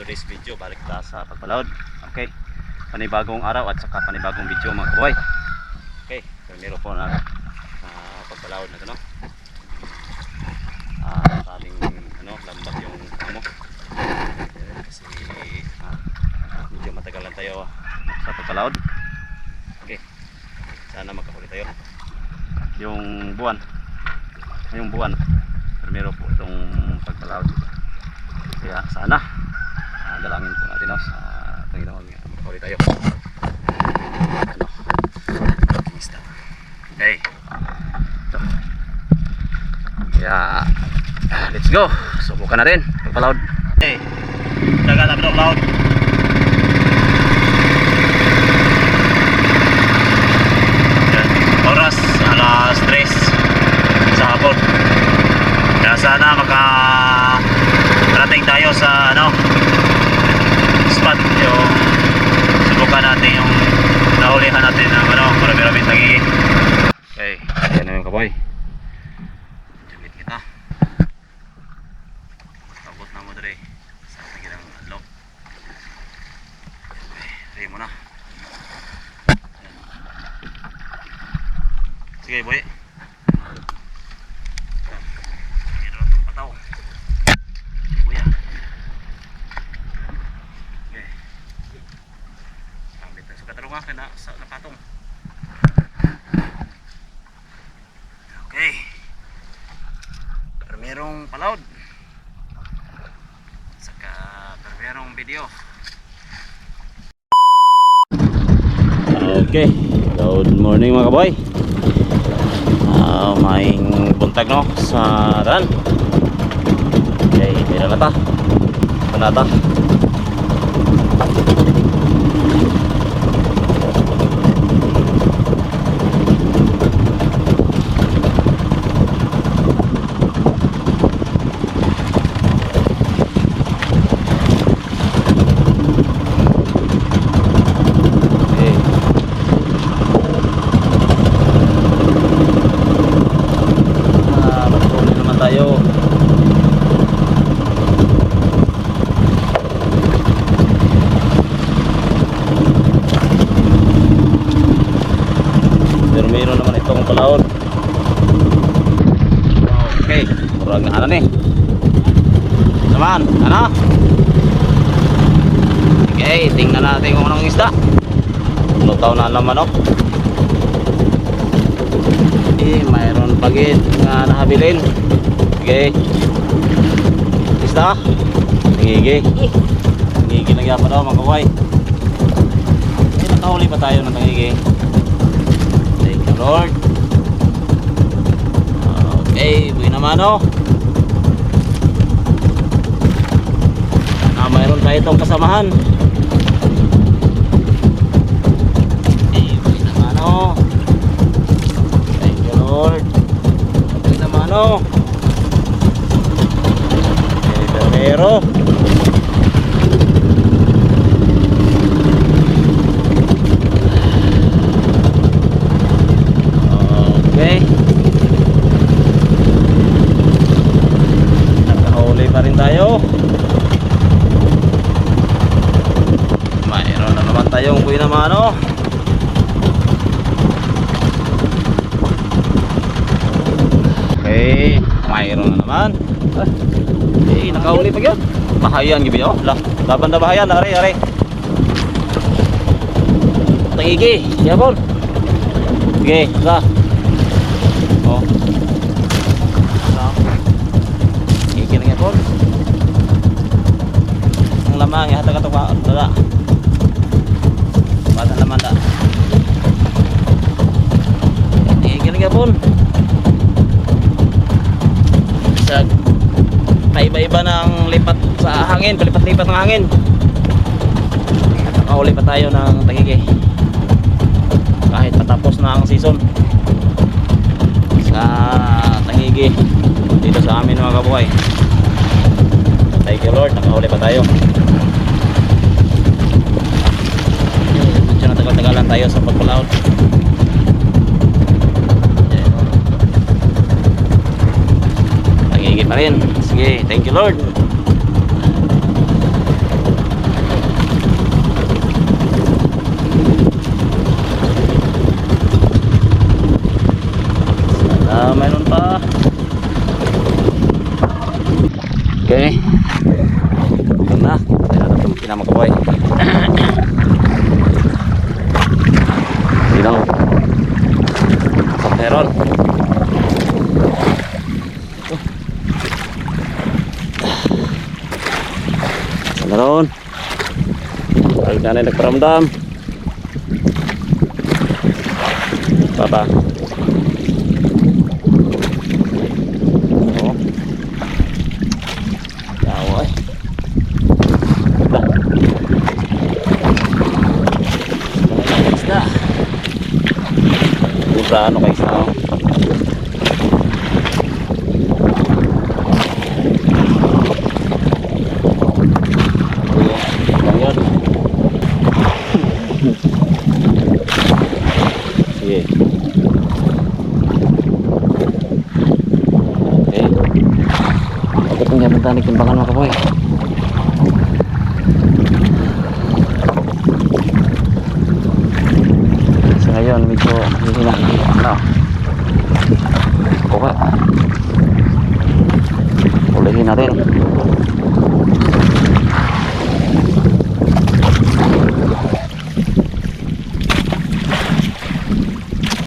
today's video balik tayo sa pagpalaod okay. Panibagong araw at saka panibagong video mga kaboy okay. Primero po na uh, pagpalaod na ito no ah sabing ano lambat yung amo. Kasi ah, medyo matagal lang tayo sa pagpalaod okay. Sana makahuli tayo. Yung buwan. Yung buwan. Primero po itong pagpalaod kaya sana ah, dalangin po natin no, sa Panginoon nga makahuli tayo. Ano? Isda okay ito. Kaya let's go! Subukan na rin pagpalaod okay dagat pagpalaod Yan. oras alas 3 sa hapon. Kaya sana maka parating tayo sa ano spot yung subukan natin yung nahulihan natin ng ano marami-rami tangi okay yan na yung kaboy Jumit kita abot na mo dre sa tingin ng adlaw okay ready mo na Yan. sige boy Meron itong pataw. Kuya. Okay. Pambit na sukat nga kaya na, sa napatong. Okay. Primerong palaod. Saka primerong video. Okay. Good morning mga kaboy. Ah, maing buntag no sa ran. Okay, pera na ta. Panata. Okay. Ah, magtuloy naman tayo. Pero mayroon palaon. Okay, kurang na ano ni. Naman, ano? Okay, tingnan natin kung anong isda. Lutaw na naman oh. Eh, mayroon pagit nga nahabilin. Okay. Isda. Tingigi. Tingigi na gyapon daw mga kaway. Eh, nakahuli pa tayo ng tangigi. Thank you Lord. Okay, buhay naman oh. Ah, mayroon tayo itong kasamahan. Eh, buhay naman oh. Thank you Lord. Buhay naman oh. Eh, pero Okay. Nakahuli pa rin tayo. Mayroon na naman tayong kuya naman ano. Okay, mayroon na naman. Ah, Eh, nakahuli pa yun. Bahayan gibi oh. Lah, laban na bahayan, are, are. Tangigi, yapon. Okay, sa. Oh. Sa. Tangigi na yapon. Ang lamang, ihatag ka ba? Dala. Bata naman da. Tangigi na yapon. Sa paiba-iba ng lipat sa hangin, palipat-lipat ng hangin. Nakahuli pa tayo ng tagigi. Kahit patapos na ang season. Sa tagigi dito sa amin mga kabuhay. Thank you Lord, nakahuli pa tayo. Medyo natagal-tagalan tayo sa pagpalaot. Tagigi pa rin. Sige, thank you Lord. na mga kaboy. Hindi lang. Meron. Meron. Ay, nanay nagparamdam. Baba. Oh. Yawa eh. Isda. Busa ano kay isda. oh. Lang yun. Sige. Okay. Bakit ang yaman tanig timbangan mga kapoy? Sa ngayon, medyo hihina. Ano? Okay. Ulihin natin.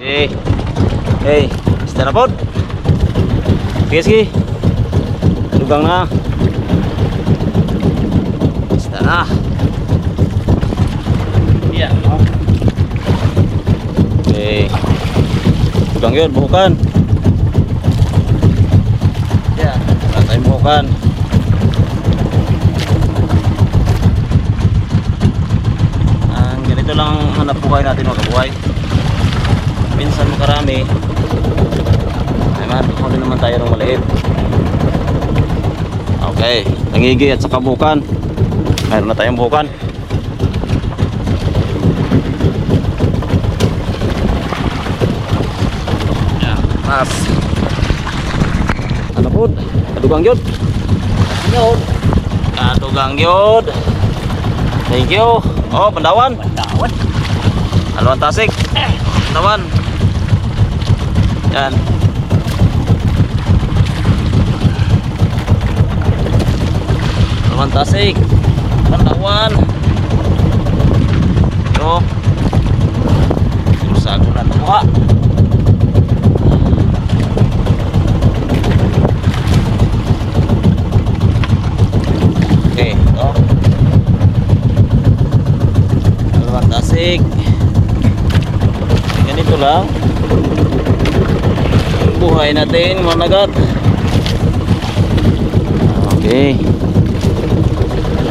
Hey. Hey, basta na po. Sige, sige. Lugang na. Na. Yan? Okay. Lugang yun, buhukan. Yan, wala tayong buhukan. Ang ganito lang ang hanap buhay natin mga kabuhay minsan makarami ay mahuli naman tayo ng maliit okay tangigi at saka bukan mayroon na tayong bukan mas ano po kadugang yun yun kadugang yun thank you. Oh pandawan pandawan Alwan tasik. Tawan. Yan. Alwan tasik. Pantawan. Yo. Susah ko na ito mukha. Okay, ito. Alwan tasik ganito lang ang buhay natin managat okay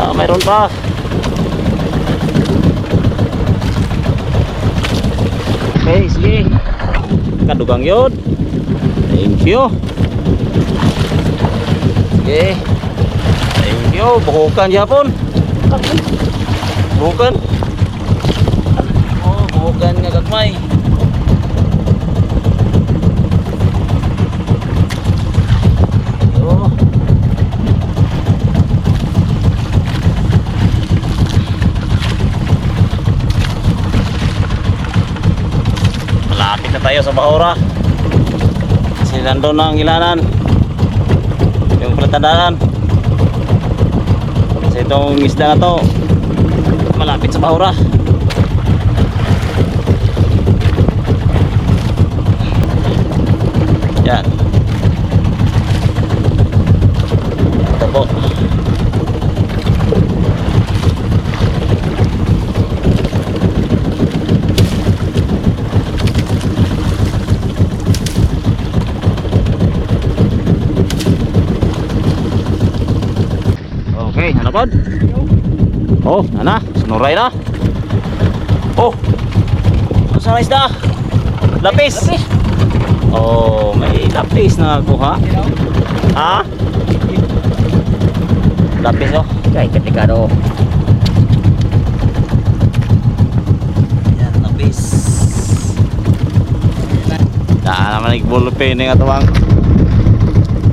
ah, mayroon pa. Okay sige. Kadugang yun. Thank you. Sige. Thank you. Buhukan yapon buhukan. Oh buhukan nga gagmay Oh. Malapit tayo sa Bahura. Kasi nandun na ang ilanan. Yung platandaan. Kasi itong isda na to malapit sa Bahura. Yan. Ito po. Okay, ano pod? Oh, ana, sunuray na. Oh. Sa isda? Lapis. Lapis. Oh, may lapis na kuha. Ha? Lapis oh. Kay katikado. Yan, lapis. Daan naman nagbulpen ng atawang.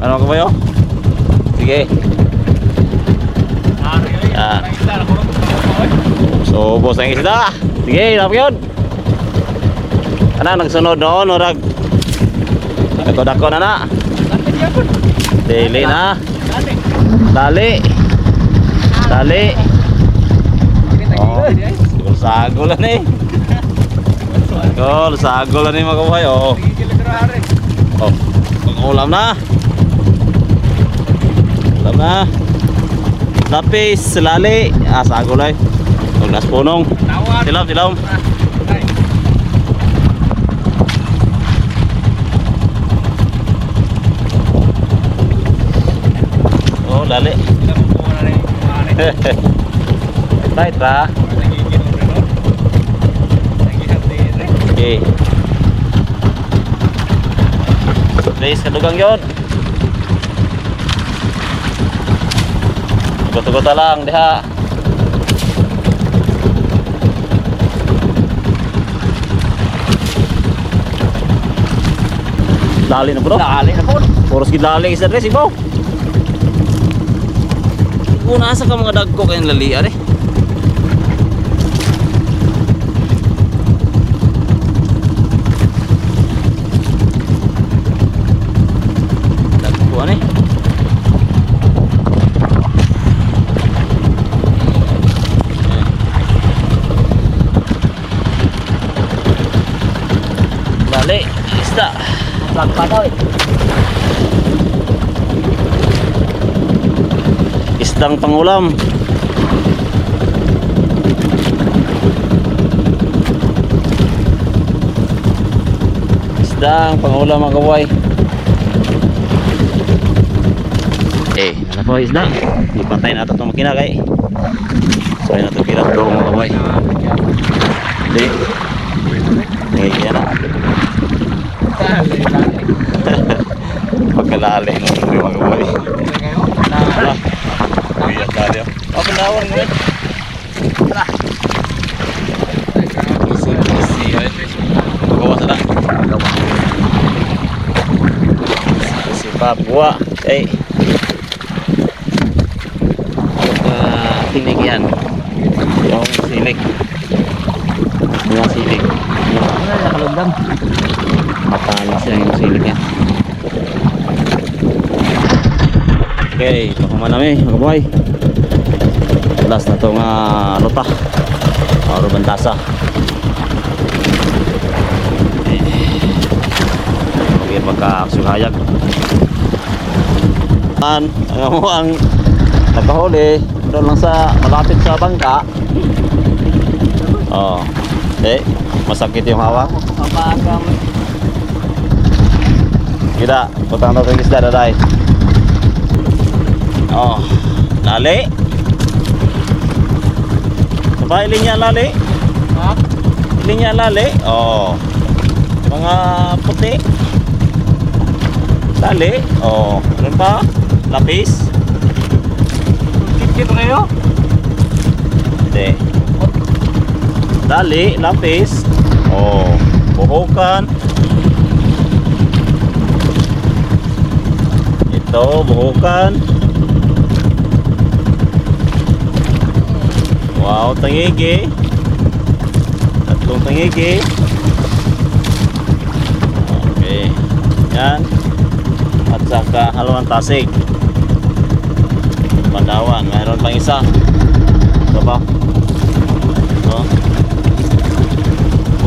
Ano ka ba yun? Sige. Yan. So, boss ang isda. Sige, hirap yun. Ano, nagsunod noon, urag. Dako-dako na na. Dili na. Dali. Dali. Sagol sagol na eh. Sagol sagol na eh mga kabuhay oh. Oh, pang-ulam na. Ulam na. Lapis, lali. Ah, sagol ay. Huwag nas punong. Silam, silam. Oh, lali. Tight ba? Okay. Please, kadugang yun. Tugot-tugot lang, diha. Dali na bro. Dali na po. Puros gidali isa dress, ibaw. Kung nasa ka mga dagko kayong lalian eh. Dagko eh. Dali, isda. Vlog pa daw eh. Isdang pangulam. Isdang pangulam mga kaway. Eh, ano po isda? Ipantay na ito itong makina kay. So, yun na ito kira doon mga kaway. Hindi. Eh, yan na. Pagkalali ng mga kaway. Wala. Iya tadi. Oh, penawar nggak? Isi isi Bawa sana. Si Papua. Eh. Uh, silig yan. Yung silig. Yung silig. Yung nakalugdam. Matalas yan yung silig yan. Okay, pakuman namin mga boy. Last na itong uh, luta. Aro bantasa. Okay, magkakasugayag. An, ang mo ang nagkahuli doon lang sa malapit sa bangka. Oh. Eh, masakit yung hawak. Kita, putang natin isda na dahil. Oh, lali. Sabay linya lali. ha? Linya lali. Oh. Mga puti. Lali. Oh, ano pa? Lapis. Kit kayo? Hindi. Dali, lapis. Oh, buhukan. Ito, buhukan. Wow, tangigi. Tatlong tangigi. Okay. Yan. At saka halawang tasig. Padawan. Mayroon pang isa. Ito ba? Oh.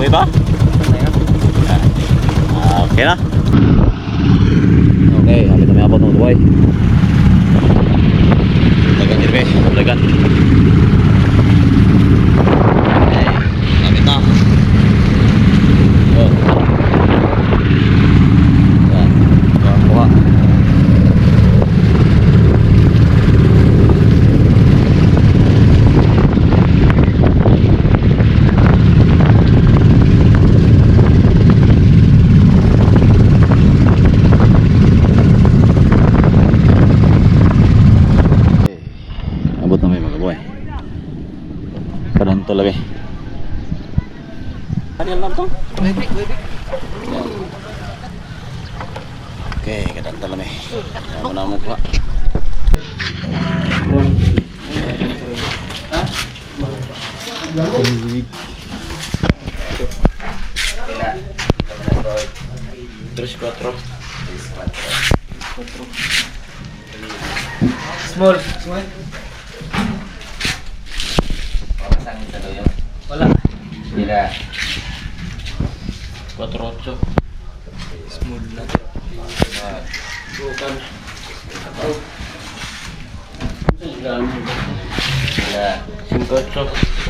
Uwi ba? Okay na. Okay, kapit na may abot ng buhay. Lagan irbe, lagan. Okay, Kanan to labi. Ano lang to? Wibik, wibik. Okay, kanan to labi. Ako na mo pa. Tres, cuatro. Small. Small. Sila. 4-8. Smooth na. Bukan. Sila. 5-8.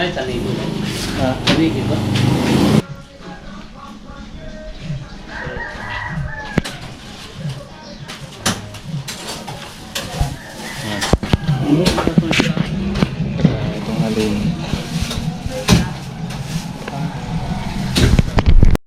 Ay, taligo. Ah, taligo ba?